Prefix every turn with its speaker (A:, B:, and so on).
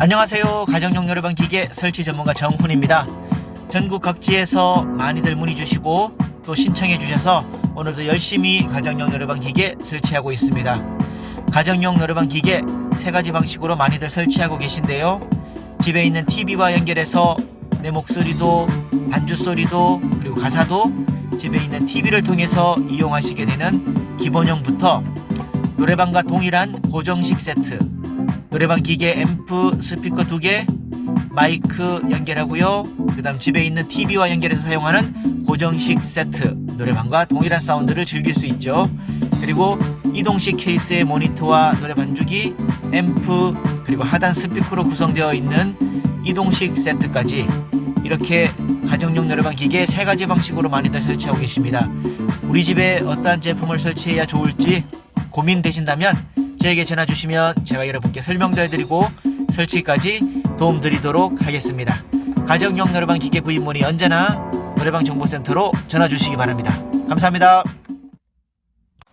A: 안녕하세요. 가정용 노래방 기계 설치 전문가 정훈입니다. 전국 각지에서 많이들 문의 주시고 또 신청해 주셔서 오늘도 열심히 가정용 노래방 기계 설치하고 있습니다. 가정용 노래방 기계 세 가지 방식으로 많이들 설치하고 계신데요. 집에 있는 TV와 연결해서 내 목소리도 반주 소리도 그리고 가사도 집에 있는 TV를 통해서 이용하시게 되는 기본형부터 노래방과 동일한 고정식 세트 노래방 기계 앰프 스피커 두 개 마이크 연결하고요. 그 다음 집에 있는 TV와 연결해서 사용하는 고정식 세트. 노래방과 동일한 사운드를 즐길 수 있죠. 그리고 이동식 케이스의 모니터와 노래 반주기 앰프 그리고 하단 스피커로 구성되어 있는 이동식 세트까지 이렇게 가정용 노래방 기계 세 가지 방식으로 많이들 설치하고 계십니다. 우리 집에 어떠한 제품을 설치해야 좋을지 고민되신다면 저에게 전화 주시면 제가 여러분께 설명도 해드리고 설치까지 도움드리도록 하겠습니다. 가정용 노래방 기계 구입 문의 언제나 노래방 정보센터로 전화 주시기 바랍니다. 감사합니다.